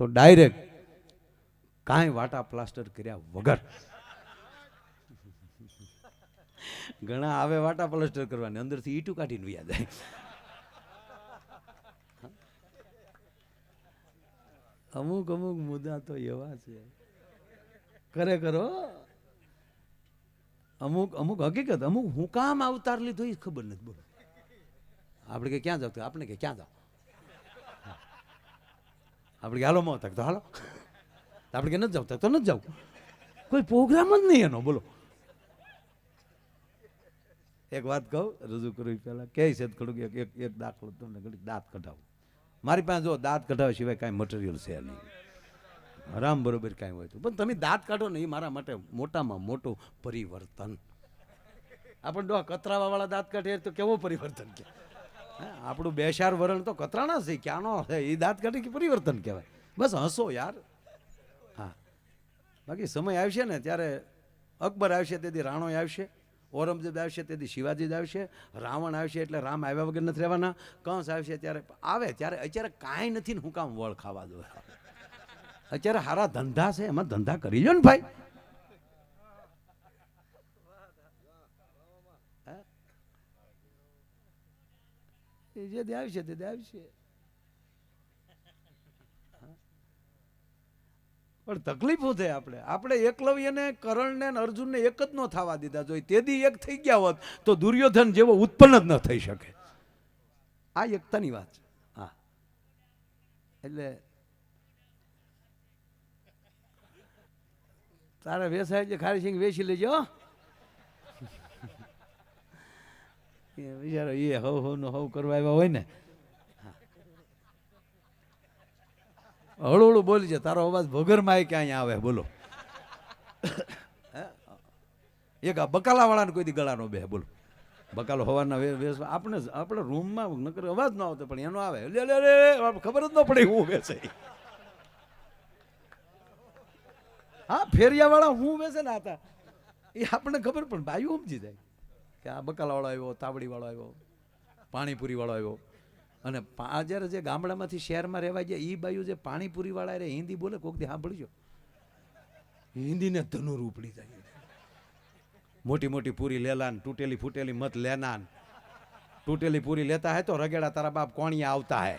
તો ડાયરેક્ટ કાંઈ વાટા પ્લાસ્ટર કર્યા વગર. ઘણા આવે વાટા પ્લાસ્ટર કરવાની, અંદરથી ઈટું કાઢીને વ્યા જાય. અમુક અમુક મુદ્દા તો એવા છે. ખરેખર. અમુક અમુક હકીકત, અમુક હું કામ અવતાર લીધો એ ખબર નથી બોલો. આપણે કે ક્યાં જાવ આપણે કે ક્યાં જાવ? આપણે હાલો મોત તો હાલો. આપણે કે, નથી જાવ. તો નથી જાવ. કોઈ પ્રોગ્રામ જ નહીં એનો, બોલો. એક વાત કહું, રજૂ કરું પહેલા, કે છે થોડુંક એક એક એક દાખલો તમને ઘડીક દાંત કઢાવું. મારી પાસે જો દાંત કઢાવ્યા સિવાય કાંઈ મટીરિયલ છે નહીં. આરામ બરોબર કાંઈ હોય તો. પણ તમે દાંત કાઢો ને એ મારા માટે મોટામાં મોટું પરિવર્તન. આપણે ડો કતરાવાવાળા દાંત કાઢે તો કેવો પરિવર્તન કે? આપણું બેસાર વરણ તો કતરાણા છે, ક્યાંનો છે? એ દાંત કાઢી કે પરિવર્તન કહેવાય? બસ હસો યાર. હા. બાકી સમય આવશે ને, ત્યારે અકબર આવશે, તેથી રાણો આવશે, ઔરંગઝેબ આવશે, તેથી શિવાજી જ આવશે, રાવણ આવશે એટલે રામ આવ્યા વગર નથી રહેવાના, કંસ આવશે ત્યારે આવે, ત્યારે અત્યારે કાંઈ નથી ને હું કામ વળ ખાવા દો અત્યારે હારા ધંધા છે, એમાં ધંધા કરી લો ને ભાઈ. એ જે આવશે તે આવશે પણ તકલીફો થાય આપણે? આપણે એકલવ્યને કરણને અને અર્જુનને એક જ ન થવા દીધા. જોઈએ તેદી એક થઈ ગયા હોત, તો દુર્યોધન જેવો ઉત્પન્ન જ ન થઈ શકે. આ એકતાની વાત છે. હા. એટલે તારે વેસાય છે ખારી સિંહ વેચી લેજો હો. એ બિચારો એ હવ હવ નો હવ કરવા આવ્યા હોય ને. હળું હળું બોલી છે તારો અવાજ ભગરમાં કે અહીંયા આવે, બોલો. એક આ બકાલાવાળાને કોઈ ગળાનો બે બોલો. બકાલો હવાના વેસ આપણે આપણે રૂમમાં નકર અવાજ ન આવતો, પણ એનો આવે. લે લે લે ખબર જ ન પડે હું બેસે હા, ફેરિયાવાળા હું બેસે ને હતા એ આપણને ખબર, પણ ભાઈ સમજી જાય. કે આ બકાલાવાળો આવ્યો, તાવડીવાળો આવ્યો, પાણીપુરીવાળો આવ્યો. અને જ્યારે જે ગામડામાંથી શહેરમાં રહેવા ગયા એ બાયુ જે પાણીપુરીવાળા રે હિન્દી બોલે, કોક દી સાંભળજો. હિન્દીને ધનુર ઉપડી જાય મોટી મોટી પૂરી લેલાન, તૂટેલી ફૂટેલી મત લેનાન. તૂટેલી પૂરી લેતા હે તો રગેડા તારા બાપ કોણિયા આવતા હે?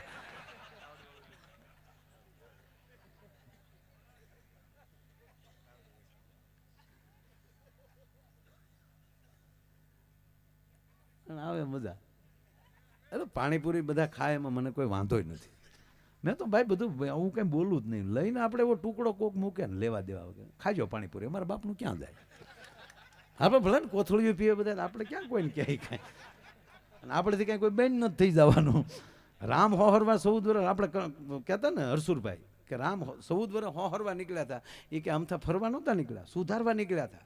અને આવે મજા. અરે પાણીપુરી બધા ખાય એમાં મને કોઈ વાંધો જ નથી. મેં તો ભાઈ બધું હું કંઈ બોલું જ નહીં. લઈને આપણે એવો ટુકડો કોક મૂકે ને લેવા દેવા વગર. ખાજો પાણીપુરી, અમારા બાપનું ક્યાં જાય? આપણે ભલે ને કોથળીઓ પીએ બધા આપણે ક્યાં કોઈને ક્યાંય કાંઈ અને આપણેથી કાંઈ કોઈ બેન નથી થઈ જવાનું. રામ હોહરવા સૌદ વર્ષ આપણે કહેતા ને હરસુરભાઈ, કે રામ ચૌદ વર્ષ હોહરવા નીકળ્યા હતા. એ કે આમથા ફરવા નહોતા નીકળ્યા, સુધારવા નીકળ્યા હતા.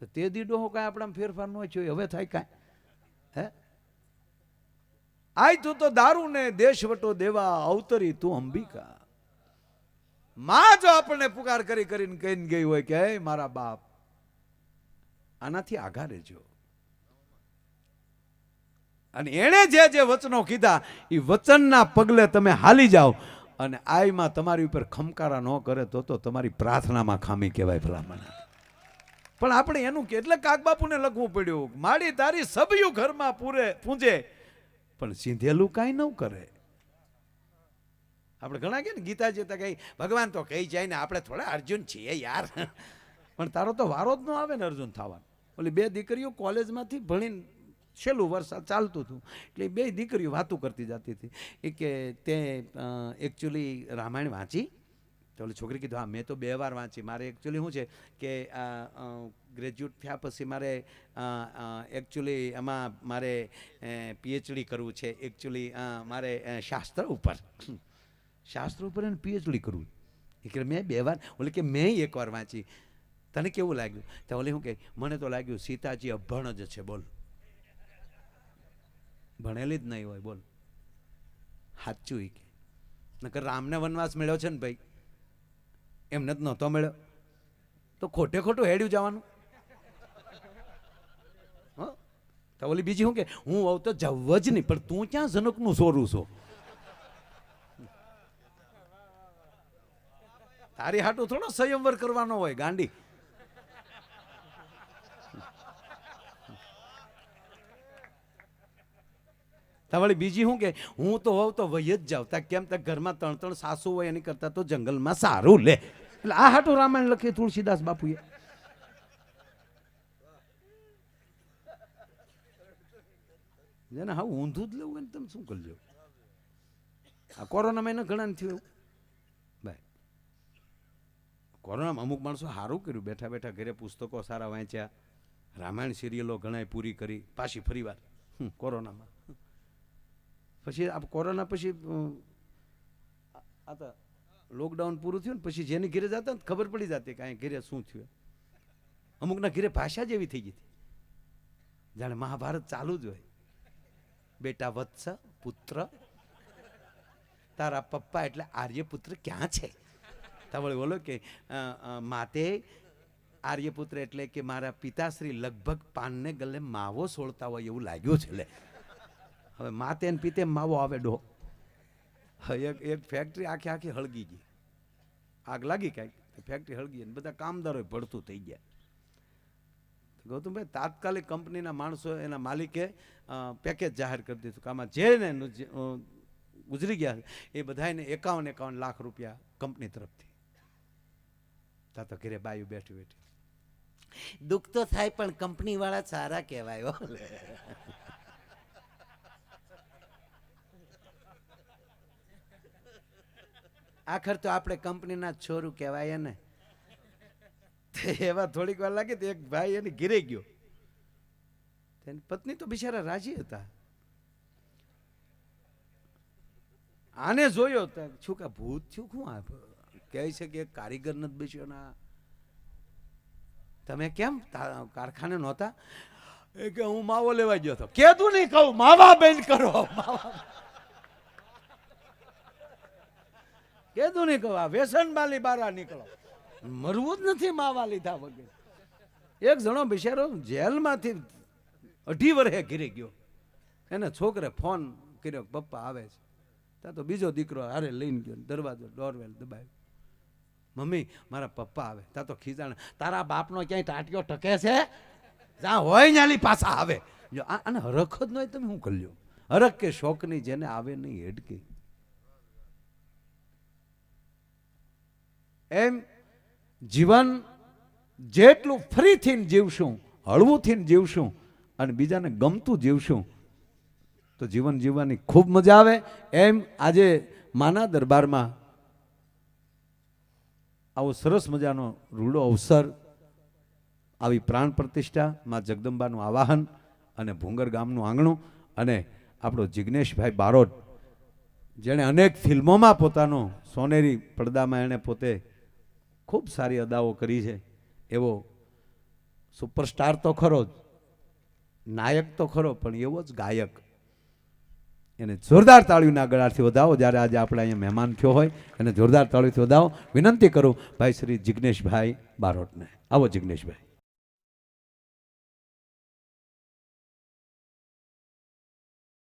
તો તે દીડો કાંઈ આપણા ફેરફાર ન થયો, હવે થાય કાંઈ? આય તું તો દારૂ ને દેશવટો દેવા અવતરી તું અંબિકા. માં જો આપણને પુકાર કરી કરીને કહીને ગઈ હોય કે મારા બાપ, આનાથી આઘા રહેજો. અને એણે જે જે વચનો કીધા એ વચનના પગલે તમે હાલી જાઓ અને આયમાં તમારી ઉપર ખમકારા ન કરે તો તો તમારી પ્રાર્થનામાં ખામી કહેવાય ભલામણ. પણ આપણે એનું કે એટલે કાકબાપુને લખવું પડ્યું? માડી તારી સભ્યું ઘરમાં પૂરે, પૂંજે. પણ સીધેલું કાંઈ ન કરે. આપણે ઘણા કે ને ગીતાજી તો કઈ ભગવાન તો કહી જાય ને આપણે થોડા અર્જુન છીએ યાર. પણ તારો તો વારો જ ન આવે ને અર્જુન થવાનો. ઓલી બે દીકરીઓ કોલેજમાંથી ભણીને છેલ્લું વર્ષ ચાલતું હતું. એટલે બે દીકરીઓ વાતું કરતી જતી હતી. કે તે એકચ્યુઅલી રામાયણ વાંચી. તો છોકરી કીધું, હા, મેં તો બે વાર વાંચી. મારે એકચ્યુઅલી શું છે કે ગ્રેજ્યુએટ થયા પછી મારે એકચ્યુઅલી એમાં મારે પીએચડી કરવું છે. એકચ્યુઅલી મારે શાસ્ત્ર ઉપર. શાસ્ત્ર ઉપર એને પીએચડી કરવું. એ કે મેં બે વાર, ઓલે કે મેં એકવાર વાંચી. તને કેવું લાગ્યું? તો ઓલે શું કહે મને તો લાગ્યું સીતાજી અભણ જ છે. બોલ. ભણેલી જ નહીં હોય, બોલ. સાચું કે. નકર રામને વનવાસ મળ્યો છે ને ભાઈ. એમને જ નહોતો મળ્યો. તો ખોટે ખોટું હેડ્યું જવાનું? તો ઓલી બીજી શું કે, હું આવું તો જવ જ નહીં, પણ તું ક્યાં જનકનું સોરું છો? તારી હાટું થોડો સંયમવર કરવાનો હોય, ગાંડી. તમારી બીજી શું કે હું તો હોઉં તો વહી જ જાઉં. ત્યાં કેમ તા ઘરમાં ત્રણ ત્રણ સાસુ હોય એની કરતા તો જંગલમાં સારું લે. એટલે આ હાટું રામાયણ લખી તુલસીદાસ બાપુએ. જેને હા ઊંધું જ લેવું હોય ને તમે શું કરજો આ કોરોનામાં એને ઘણા થયું એવું. કોરોનામાં અમુક માણસો સારું કર્યું. બેઠા બેઠા ઘરે પુસ્તકો સારા વાંચ્યા. રામાયણ સિરિયલો ઘણાય પૂરી કરી. પાછી ફરીવાર હમ, કોરોનામાં. પછી આ કોરોના પછી આ- તો લોકડાઉન પૂરું થયું ને પછી જેની ઘેરે જતા ને ખબર પડી જતી કે અહીંયા ઘરે શું થયું અમુકના ઘેરે ભાષા જ એવી થઈ ગઈ હતી. જાણે મહાભારત ચાલુ જ હોય. બેટા વત્સ, પુત્ર. તારા પપ્પા એટલે આર્યપુત્ર ક્યાં છે? તમારે બોલો કે માતે આર્યપુત્ર એટલે કે મારા પિતાશ્રી લગભગ પાનને ગલે માવો સોળતા હોય એવું લાગ્યું છે લે. હવે માતે ને પિતે માવો આવે ડો. એક એક ફેક્ટરી આખી આખી હળગી ગઈ. આગ લાગી કાંઈક. ફેક્ટરી હળગી અને બધા કામદારો ભડતું થઈ ગયા. ગૌતમભાઈ, તાત્કાલિક કંપનીના માણસો એના માલિકે પેકેજ જાહેર કરી દીધું કે આમાં જેને ગુજરી ગયા એ બધાને એકાવન એકાવન લાખ રૂપિયા કંપની તરફથી. તા તો ઘરે બાયું બેઠી બેઠી. દુઃખ તો થાય પણ કંપનીવાળા સારા કહેવાય હો લે. આખર તો આપણે કંપનીના છોરું કહેવાય ને તે એવા થોડીક વાર લાગી તો એક ભાઈ એને ઘીરે ગયો. તેની પત્ની તો બિચારા રાજી હતા. આને જોયો તો છું કે ભૂત થયું શું આ? કહે છે કે કારીગર નથી બેસ્યો ના તમે કેમ કારખાને નહોતા? એ કે હું માવો લેવા ગયો હતો. કેતું નહીં કહું, માવા બેન કરો, માવા કેતું નહીં કહું આ વ્યસન બાલી બારા નીકળો. મરવું જ નથી માવા લીધા વગર. એક જણો બિચારો જેલમાંથી અઢી વર્ષે ઘીરી ગયો. એને છોકરે ફોન કર્યો પપ્પા, આવે છે. ત્યાં તો બીજો દીકરો હારે લઈને ગયો દરવાજો, ડોરવેલ દબાવ્યો. મમ્મી, મારા પપ્પા આવે. ત્યાં તો ખીજાણ, તારા બાપનો ક્યાંય ટાટિયો ટકે છે? જ્યાં હોય ન્યાલી પાછા આવે. જો આને હરખ જ ન હોય, તમે શું કર્યો? હરખ કે શોખની જેને આવે નહીં, હેડકી. એમ જીવન જેટલું ફરીથી જીવશું, હળવુંથી જીવશું અને બીજાને ગમતું જીવશું, તો જીવન જીવવાની ખૂબ મજા આવે. એમ આજે માના દરબારમાં આવો સરસ મજાનો રૂડો અવસર, આવી પ્રાણ પ્રતિષ્ઠા, માં જગદંબાનું આવાહન અને ભૂંગર ગામનું આંગણું અને આપણો જિજ્ઞેશભાઈ બારોટ, જેણે અનેક ફિલ્મોમાં પોતાનો સોનેરી પડદામાં એણે પોતે ખૂબ સારી અદાઓ કરી છે. એવો સુપરસ્ટાર તો ખરો જ. નાયક તો ખરો, પણ એવો જ ગાયક. એને જોરદાર તાળીના ગળાથી વધાવો. જ્યારે આજે આપણે અહીંયા મહેમાન થયો હોય, એને જોરદાર તાળીથી વધાવો. વિનંતી કરું, ભાઈ શ્રી જિજ્ઞેશભાઈ બારોટને. આવો જિજ્ઞેશભાઈ